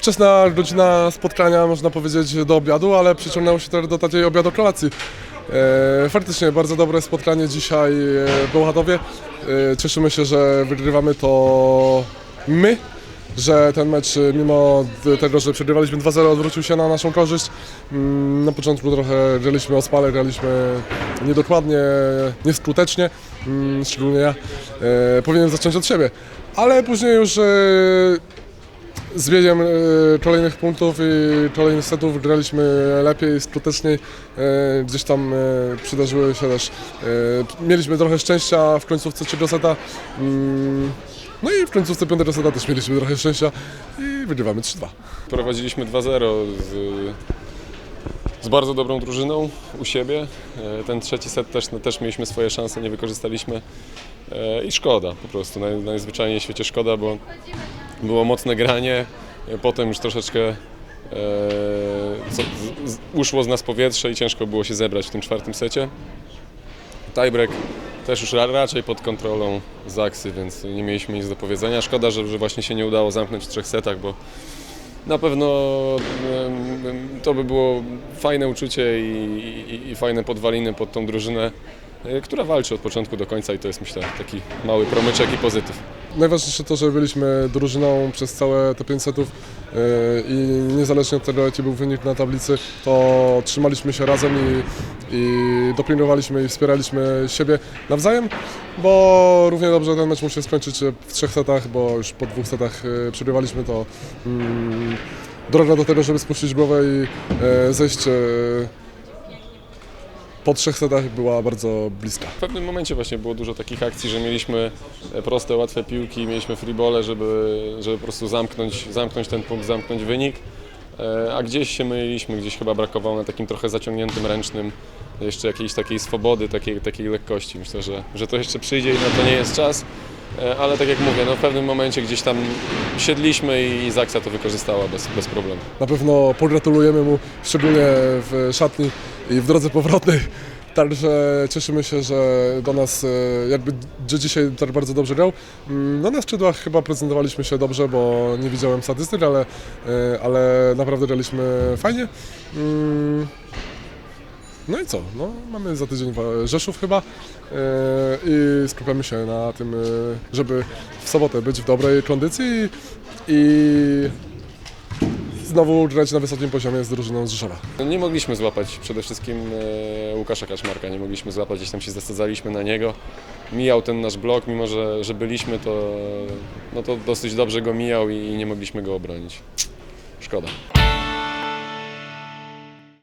wczesna godzina spotkania, można powiedzieć, do obiadu, ale przyciągnęło się też do takiej obiadu kolacji. E, faktycznie bardzo dobre spotkanie dzisiaj w Bełchatowie. E, cieszymy się, że wygrywamy to my, że ten mecz mimo tego, że przegrywaliśmy 2-0 odwrócił się na naszą korzyść. Mm, Na początku trochę graliśmy ospale, graliśmy niedokładnie, nieskutecznie, mm, szczególnie ja. E, Powinienem zacząć od siebie, ale później już e, z biegiem e, kolejnych punktów i kolejnych setów graliśmy lepiej, skuteczniej. E, Gdzieś tam e, przydarzyły się też. Mieliśmy trochę szczęścia w końcówce trzeciego seta. Mm, No i w końcówce piątego seta też mieliśmy trochę szczęścia i wygrywamy 3-2. Prowadziliśmy 2-0 z, z bardzo dobrą drużyną u siebie. Ten trzeci set też, no, też mieliśmy swoje szanse, nie wykorzystaliśmy. I szkoda po prostu, naj, najzwyczajniej w świecie szkoda, bo było mocne granie. Potem już troszeczkę e, co, z, uszło z nas powietrze i ciężko było się zebrać w tym czwartym secie. Tiebreak też już ra, raczej pod kontrolą Zaksy, więc nie mieliśmy nic do powiedzenia. Szkoda, że, że właśnie się nie udało zamknąć w trzech setach, bo na pewno to by było fajne uczucie i, i, i fajne podwaliny pod tą drużynę, e, która walczy od początku do końca i to jest myślę taki mały promyczek i pozytyw. Najważniejsze to, że byliśmy drużyną przez całe te 5 setów yy, i niezależnie od tego, jaki był wynik na tablicy, to trzymaliśmy się razem i, i dopingowaliśmy i wspieraliśmy siebie nawzajem, bo równie dobrze ten mecz mógł się skończyć w trzech setach, bo już po dwóch setach yy, przegrywaliśmy to. mm, droga do tego, żeby spuścić głowę i yy, zejść po trzech setach była bardzo bliska. W pewnym momencie właśnie było dużo takich akcji, że mieliśmy e, proste, łatwe piłki, mieliśmy freebole, żeby, żeby po prostu zamknąć, zamknąć ten punkt, zamknąć wynik. E, A gdzieś się myliliśmy, gdzieś chyba brakowało na takim trochę zaciągniętym ręcznym jeszcze jakiejś takiej swobody, takiej, takiej lekkości. Myślę, że, że to jeszcze przyjdzie i na to nie jest czas. E, Ale tak jak mówię, no w pewnym momencie gdzieś tam siedliśmy i Zaksa to wykorzystała bez, bez problemu. Na pewno pogratulujemy mu, szczególnie w szatni i w drodze powrotnej. Także cieszymy się, że do nas, e, jakby że dzisiaj tak bardzo dobrze grał. Mm, No na skrzydłach chyba prezentowaliśmy się dobrze, bo nie widziałem statystyk, ale, e, ale naprawdę graliśmy fajnie. No i co? No, mamy za tydzień Rzeszów chyba e, i skupiamy się na tym, e, żeby w sobotę być w dobrej kondycji i, znowu grać na wysokim poziomie z drużyną z Rzeszowa. Nie mogliśmy złapać przede wszystkim e, Łukasza Kaczmarka, nie mogliśmy złapać, gdzieś tam się zasadzaliśmy na niego. Mijał ten nasz blok, mimo że, że byliśmy, to, no to dosyć dobrze go mijał i nie mogliśmy go obronić. Szkoda.